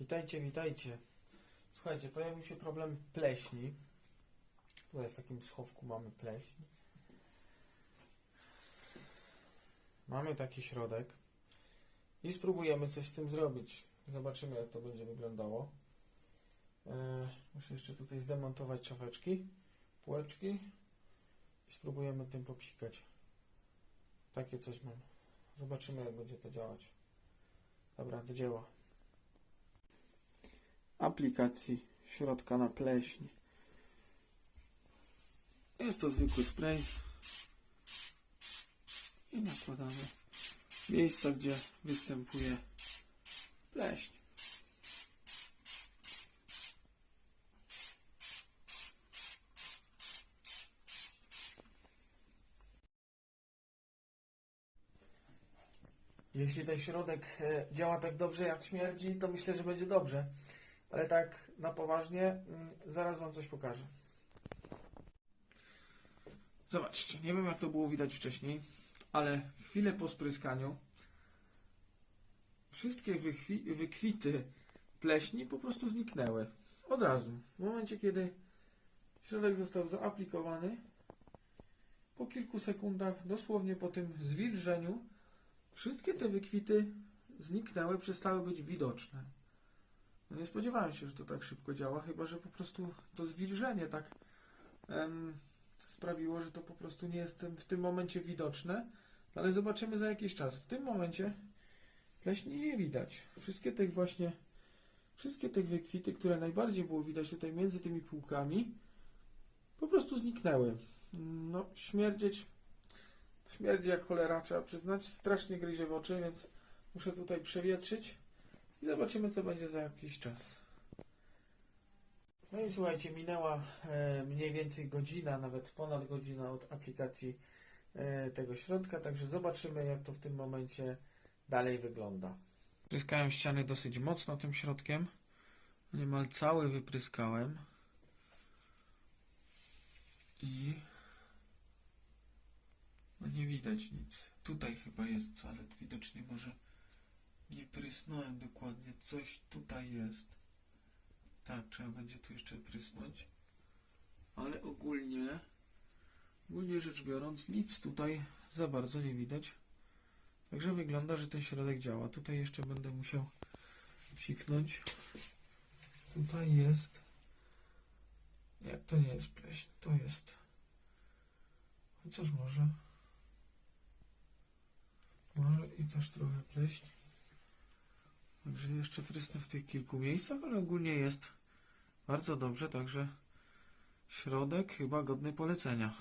Witajcie, witajcie. Słuchajcie, pojawił się problem pleśni. Tutaj w takim schowku mamy pleśń. Mamy taki środek i spróbujemy coś z tym zrobić. Zobaczymy, jak to będzie wyglądało. E, muszę jeszcze tutaj zdemontować szafeczki, półeczki i spróbujemy tym popsikać. Takie coś mam. Zobaczymy, jak będzie to działać. Dobra, do dzieła aplikacji środka na pleśń. Jest to zwykły spray i nakładamy miejsca, gdzie występuje pleśń. Jeśli ten środek e, działa tak dobrze jak śmierdzi, to myślę, że będzie dobrze. Ale tak na poważnie, mm, zaraz Wam coś pokażę. Zobaczcie, nie wiem jak to było widać wcześniej, ale chwilę po spryskaniu wszystkie wychwi- wykwity pleśni po prostu zniknęły. Od razu. W momencie, kiedy środek został zaaplikowany, po kilku sekundach, dosłownie po tym zwilżeniu, wszystkie te wykwity zniknęły, przestały być widoczne. No nie spodziewałem się, że to tak szybko działa, chyba że po prostu to zwilżenie tak em, sprawiło, że to po prostu nie jest w tym momencie widoczne, ale zobaczymy za jakiś czas. W tym momencie pleśni nie widać. Wszystkie tych właśnie, wszystkie tych wykwity, które najbardziej było widać tutaj między tymi półkami, po prostu zniknęły. No, śmierdzieć, śmierdzi jak cholera, trzeba przyznać. Strasznie gryzie w oczy, więc muszę tutaj przewietrzyć. I zobaczymy, co będzie za jakiś czas. No i słuchajcie, minęła e, mniej więcej godzina, nawet ponad godzina od aplikacji e, tego środka, także zobaczymy, jak to w tym momencie dalej wygląda. Pryskałem ściany dosyć mocno tym środkiem. Niemal cały wypryskałem. I no nie widać nic. Tutaj chyba jest calet, widocznie może nie prysnąłem dokładnie. Coś tutaj jest. Tak, trzeba będzie tu jeszcze prysnąć. Ale ogólnie, ogólnie rzecz biorąc, nic tutaj za bardzo nie widać. Także wygląda, że ten środek działa. Tutaj jeszcze będę musiał psiknąć. Tutaj jest. Nie, to nie jest pleśń. To jest. Chociaż może. Może i też trochę pleśń. Także jeszcze prysnę w tych kilku miejscach, ale ogólnie jest bardzo dobrze, także środek chyba godny polecenia.